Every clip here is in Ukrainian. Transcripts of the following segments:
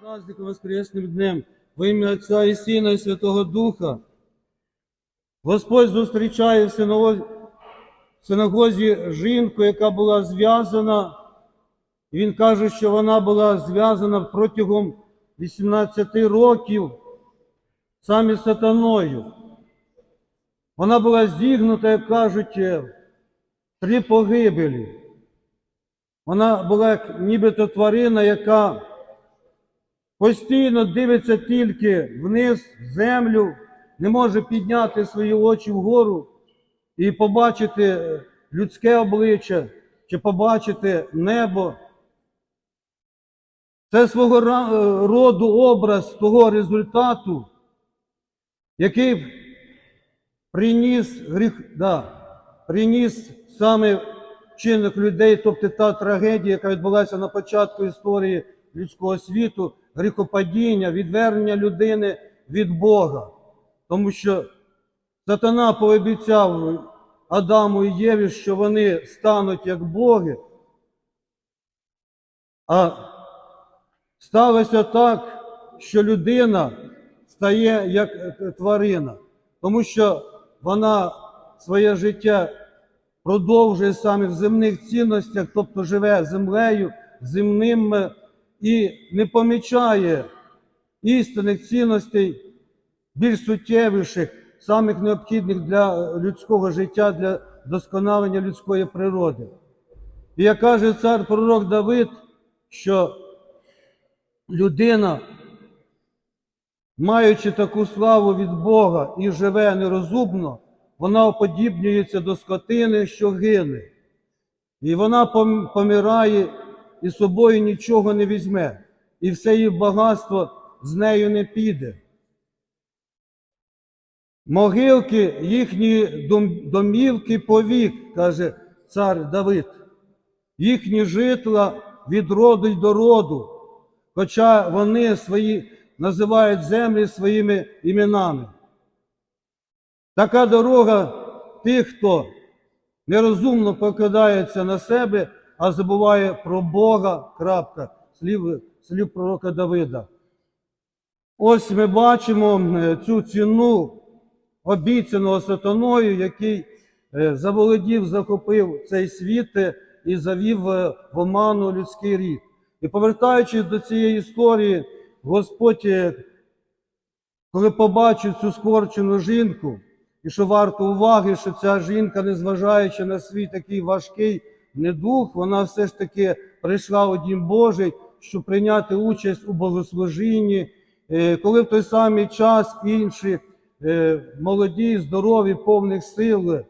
праздником Воскресним днем во ім'я Отця і Сина і Святого Духа. Господь зустрічає в синагозі жінку, яка була зв'язана. І Він каже, що вона була зв'язана протягом 18 років саме сатаною. Вона була зігнута, як кажуть, е, три погибелі. Вона була нібито тварина, яка постійно дивиться тільки вниз, в землю, не може підняти свої очі вгору і побачити людське обличчя чи побачити небо. Це свого е, роду образ того результату, який приніс гріх, да, приніс саме вчинок людей, тобто та трагедія, яка відбулася на початку історії людського світу, гріхопадіння, відвернення людини від Бога. Тому що сатана пообіцяв Адаму і Єві, що вони стануть як Боги. А сталося так, що людина стає як тварина, тому що вона своє життя продовжує саме в земних цінностях, тобто живе землею, земним е, і не помічає істинних цінностей, більш суттєвіших, самих необхідних для людського життя, для досконалення людської природи. І як каже цар пророк Давид, що людина, маючи таку славу від Бога і живе нерозумно, вона уподібнюється до скотини, що гине. І вона помирає і з собою нічого не візьме, і все її багатство з нею не піде. Могилки їхні домівки повік, каже цар Давид, їхні житла від роду й до роду, хоча вони свої називають землі своїми іменами. Така дорога тих, хто нерозумно покидається на себе, а забуває про Бога, крапка, слів, слів пророка Давида. Ось ми бачимо е, цю ціну обіцяного сатаною, який е, заволодів, захопив цей світ е, і завів в оману людський рід. І повертаючись до цієї історії, Господь, коли побачив цю скорчену жінку, і що варто уваги, що ця жінка, незважаючи на свій такий важкий недух, вона все ж таки прийшла у Дім Божий, щоб прийняти участь у богослужінні, Е, коли в той самий час інші е, молоді, здорові, повних сил е,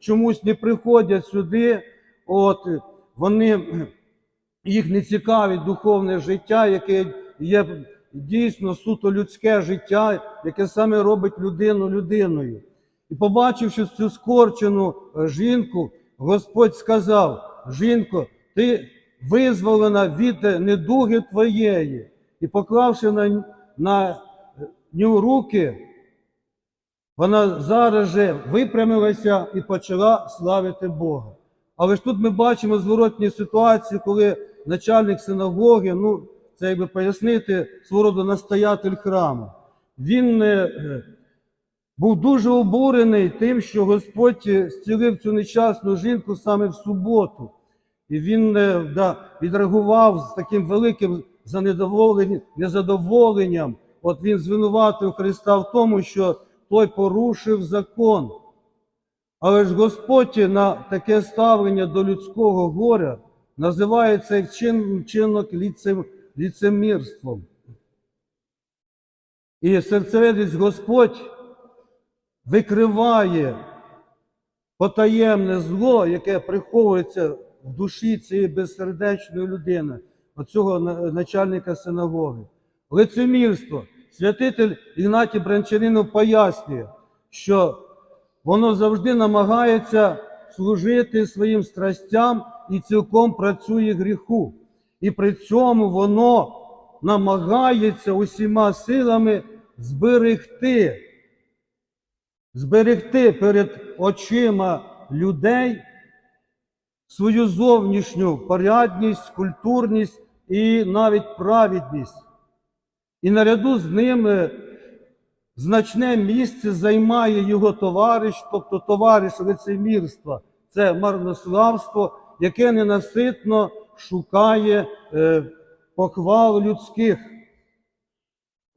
чомусь не приходять сюди, от вони їх не цікавить духовне життя, яке є дійсно суто людське життя, яке саме робить людину людиною. І побачивши цю скорчену жінку, Господь сказав: Жінко, ти визволена від недуги твоєї, і поклавши на, на нього руки, вона зараз же випрямилася і почала славити Бога. Але ж тут ми бачимо зворотні ситуації, коли начальник синагоги, ну це якби пояснити, свого роду настоятель храму, він е, е, був дуже обурений тим, що Господь е, зцілив цю нещасну жінку саме в суботу. І він е, да, відреагував з таким великим незадоволенням. От він звинуватив Христа в тому, що той порушив закон. Але ж Господь на таке ставлення до людського горя називає цей вчин, вчинок ліцем, ліцемірством. І серцевидець Господь викриває потаємне зло, яке приховується в душі цієї безсердечної людини, оцього начальника синагоги. Лицемірство. Святитель Ігнатій Бранчанинов пояснює, що воно завжди намагається служити своїм страстям і цілком працює гріху. І при цьому воно намагається усіма силами зберегти, зберегти перед очима людей свою зовнішню порядність, культурність і навіть праведність. І наряду з ним е, значне місце займає його товариш, тобто товариш лицемірства. Це марнославство, яке ненаситно шукає е, похвал людських.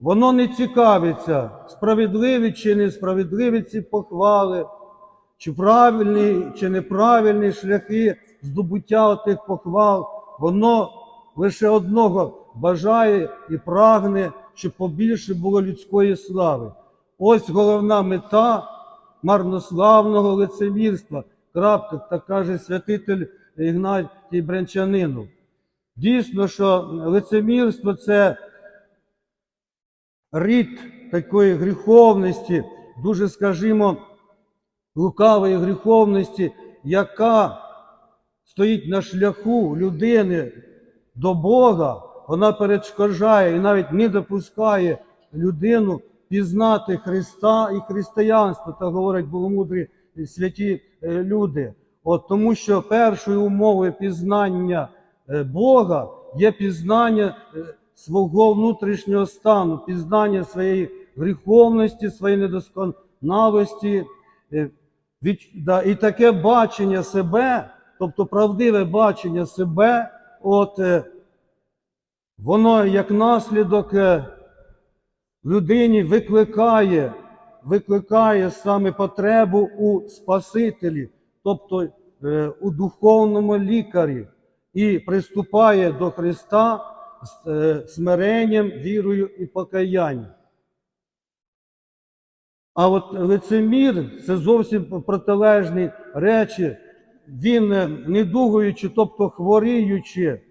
Воно не цікавиться, справедливі чи несправедливі ці похвали, чи правильні, чи неправильні шляхи здобуття тих похвал. Воно лише одного бажає і прагне, щоб побільше було людської слави. Ось головна мета марнославного лицемірства. Крапка, так каже святитель Ігнатій Брянчанинов. Дійсно, що лицемірство це рід такої гріховності, дуже, скажімо, лукавої гріховності, яка стоїть на шляху людини до Бога, вона перешкоджає і навіть не допускає людину пізнати Христа і християнство, так говорять богомудрі святі е, люди. От тому що першою умовою пізнання е, Бога є пізнання е, свого внутрішнього стану, пізнання своєї гріховності, своєї недосконалості. е, І таке бачення себе, тобто правдиве бачення себе, от, е, воно як наслідок е, людині викликає, викликає саме потребу у Спасителі, тобто у духовному лікарі, і приступає до Христа смиренням, вірою і покаянням. А от лицемір це зовсім протилежні речі. Він, е, недугуючи, тобто хворіючи,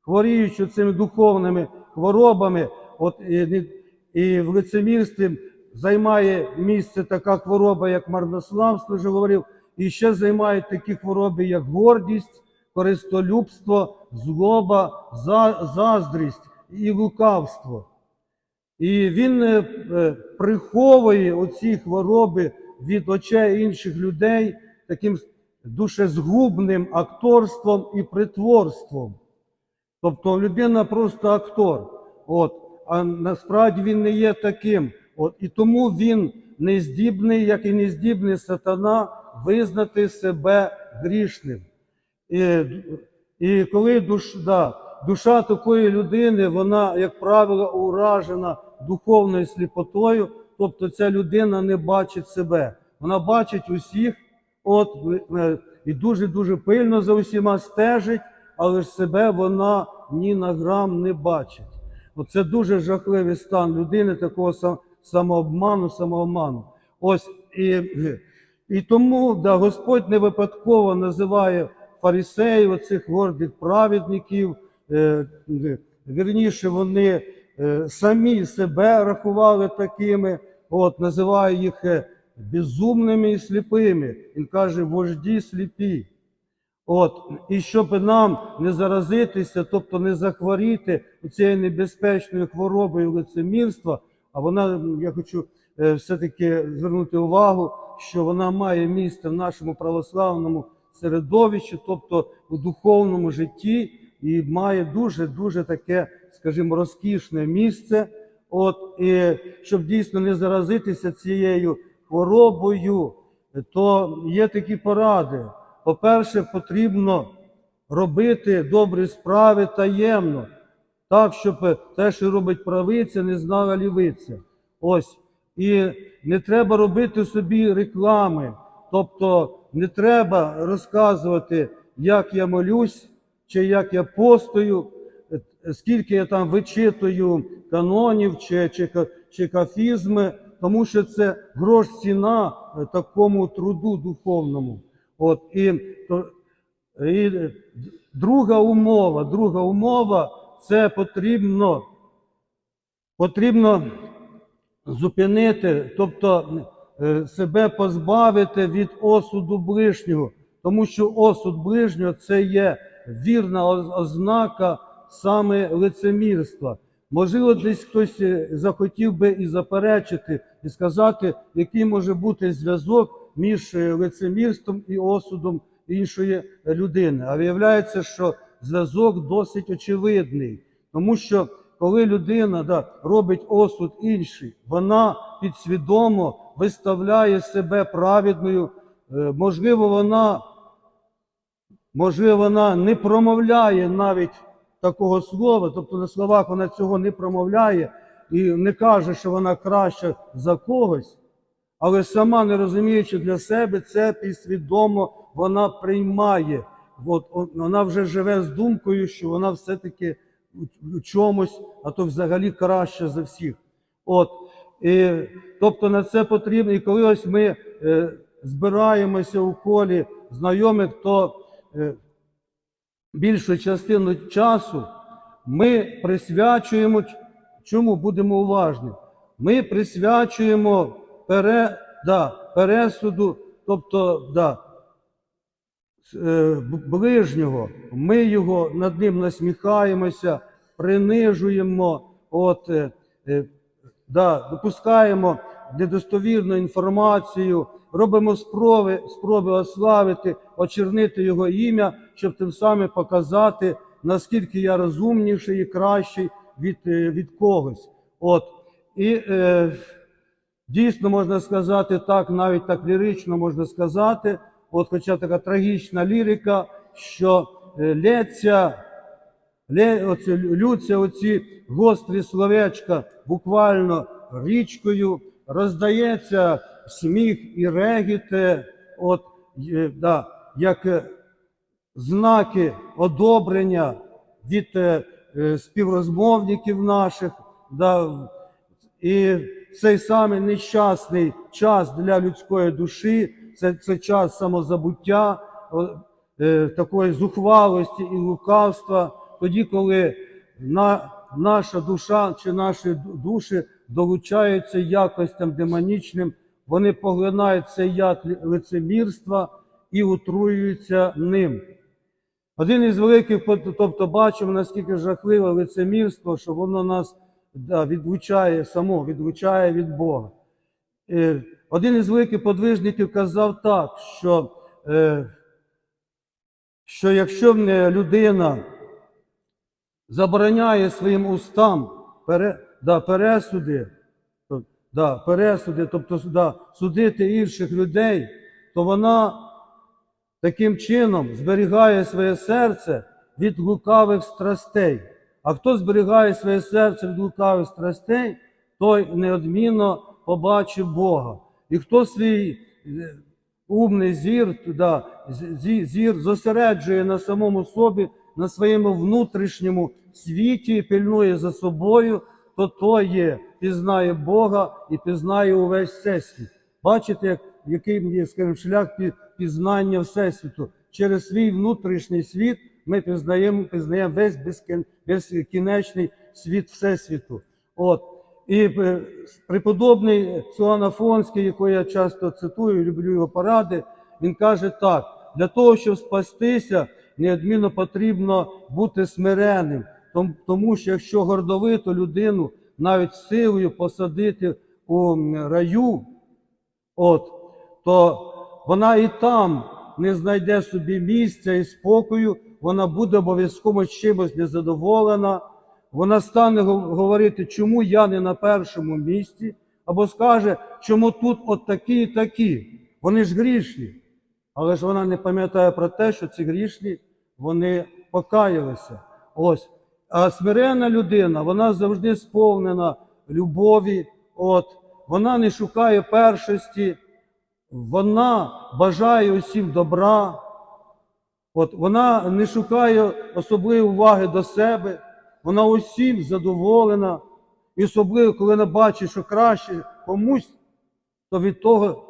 хворіючи цими духовними хворобами, от і, і в лицемірстві займає місце така хвороба, як марнославство, вже говорив, і ще займають такі хвороби, як гордість, користолюбство, злоба, заздрість і лукавство. І він е, е, приховує оці хвороби від очей інших людей таким душезгубним акторством і притворством. Тобто людина просто актор. От, а насправді він не є таким. От, і тому він не здібний, як і не здібний сатана, визнати себе грішним. І, і коли душ, да, душа такої людини, вона, як правило, уражена духовною сліпотою, тобто ця людина не бачить себе. Вона бачить усіх, от, е, і дуже-дуже пильно за усіма стежить, але ж себе вона ні на грам не бачить. Оце дуже жахливий стан людини, такого самообману, самообману. Ось і, і тому да, Господь не випадково називає фарисеїв, оцих гордих праведників. Е, е, вірніше, вони е, самі себе рахували такими, от, називає їх безумними і сліпими. Він каже, вожді сліпі. От, і щоб нам не заразитися, тобто не захворіти цією небезпечною хворобою лицемірства, а вона, я хочу все-таки звернути увагу, що вона має місце в нашому православному середовищі, тобто у духовному житті, і має дуже-дуже таке, скажімо, розкішне місце. От, і щоб дійсно не заразитися цією хворобою, то є такі поради. По-перше, потрібно робити добрі справи таємно, так, щоб те, що робить правиця, не знала лівиця. Ось. І не треба робити собі реклами. Тобто не треба розказувати, як я молюсь, чи як я постою, скільки я там вичитую канонів чи, чи, чи кафізми, тому що це грош ціна е, такому труду духовному. От, і, і друга умова, друга умова це потрібно, потрібно зупинити, тобто себе позбавити від осуду ближнього, тому що осуд ближнього це є вірна ознака саме лицемірства. Можливо, десь хтось е, захотів би і заперечити, і сказати, який може бути зв'язок між е, лицемірством і осудом іншої людини. А виявляється, що зв'язок досить очевидний, тому що коли людина да, робить осуд інший, вона підсвідомо виставляє себе праведною. Е, Можливо, вона, можливо, вона не промовляє навіть такого слова, тобто на словах вона цього не промовляє і не каже, що вона краща за когось, але сама не розуміючи для себе, це підсвідомо вона приймає. От, вона вже живе з думкою, що вона все-таки у- чомусь, а то взагалі краще за всіх. От, і, тобто на це потрібно, і коли ось ми е, збираємося у колі знайомих, то е, більшу частину часу ми присвячуємо, чому будемо уважні? Ми присвячуємо пере, да, пересуду, тобто да, е, ближнього, ми його над ним насміхаємося, принижуємо, от, е, е, да, допускаємо недостовірну інформацію, робимо спроби, спроби ославити, очернити його ім'я, щоб тим самим показати, наскільки я розумніший і кращий від, е, від когось. От. І е, дійсно можна сказати так, навіть так лірично можна сказати, от хоча така трагічна лірика, що е, лється, оці, лються оці гострі словечка буквально річкою, роздається сміх і регіте, от, е, да, як е, знаки одобрення від е, співрозмовників наших. Да, і цей самий нещасний час для людської душі, це, це час самозабуття, такої зухвалості і лукавства, тоді, коли на, наша душа чи наші душі долучаються якостям демонічним, вони поглинають цей яд лицемірства і утруюються ним. Один із великих, тобто бачимо, наскільки жахливе лицемірство, що воно нас да, відлучає само, відлучає від Бога. Е, Один із великих подвижників казав так, що, е, що якщо людина забороняє своїм устам пере, да, пересуди, да, пересуди, тобто да, судити інших людей, то вона таким чином зберігає своє серце від лукавих страстей. А хто зберігає своє серце від лукавих страстей, той неодмінно побачить Бога. І хто свій е, умний зір, да, зір зосереджує на самому собі, на своєму внутрішньому світі пильнує за собою, то той є, пізнає Бога і пізнає увесь всесвіт. Бачите, як, який скажімо, шлях пізнання Всесвіту. Через свій внутрішній світ ми пізнаємо, пізнаємо весь безкін- безкінечний світ Всесвіту. От. І е, преподобний Суан Афонський, якого я часто цитую, люблю його поради, він каже так: для того, щоб спастися, неодмінно потрібно бути смиренним, тому що якщо гордовиту людину навіть силою посадити у раю, от, то вона і там не знайде собі місця і спокою, вона буде обов'язково чимось незадоволена, вона стане говорити, чому я не на першому місці, або скаже, чому тут от такі і такі. Вони ж грішні. Але ж вона не пам'ятає про те, що ці грішні вони покаялися. Ось. А смиренна людина, вона завжди сповнена любові. От. Вона не шукає першості, вона бажає усім добра. От. Вона не шукає особливої уваги до себе, вона усім задоволена. І особливо, коли вона бачить, що краще комусь, то від того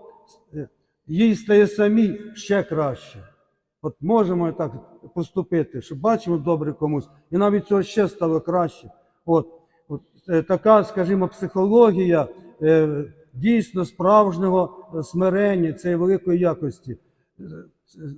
е, їй стає самі ще краще. От можемо так поступити, що бачимо добре комусь, і навіть цього ще стало краще. От, от е, така, скажімо, психологія е, дійсно справжнього е, смирення, цієї великої якості. Е,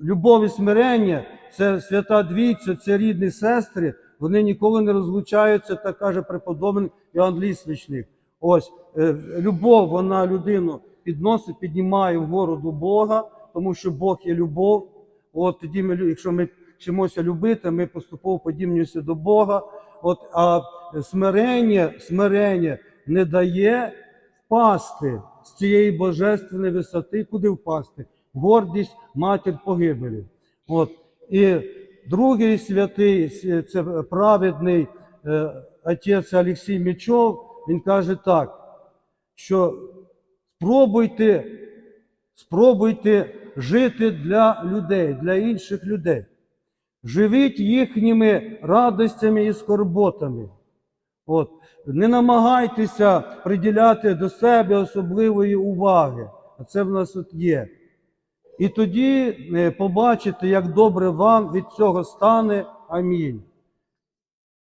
Любов і смирення це свята двійця, це рідні сестри, вони ніколи не розлучаються, так каже преподобний Іоанн Лісвічник. Ось е, любов, вона людину підносить, піднімає вгору до Бога, тому що Бог є любов. От тоді ми, якщо ми вчимося любити, ми поступово подібнюємося до Бога. От, а смирення, смирення не дає впасти з цієї божественної висоти, куди впасти? Гордість, матір погибелі. От. І другий святий, це праведний е, отець Олексій Мічов, він каже так, що спробуйте, спробуйте жити для людей, для інших людей. Живіть їхніми радостями і скорботами. От. Не намагайтеся приділяти до себе особливої уваги, а це в нас тут є. І тоді е, побачите, як добре вам від цього стане. Амінь.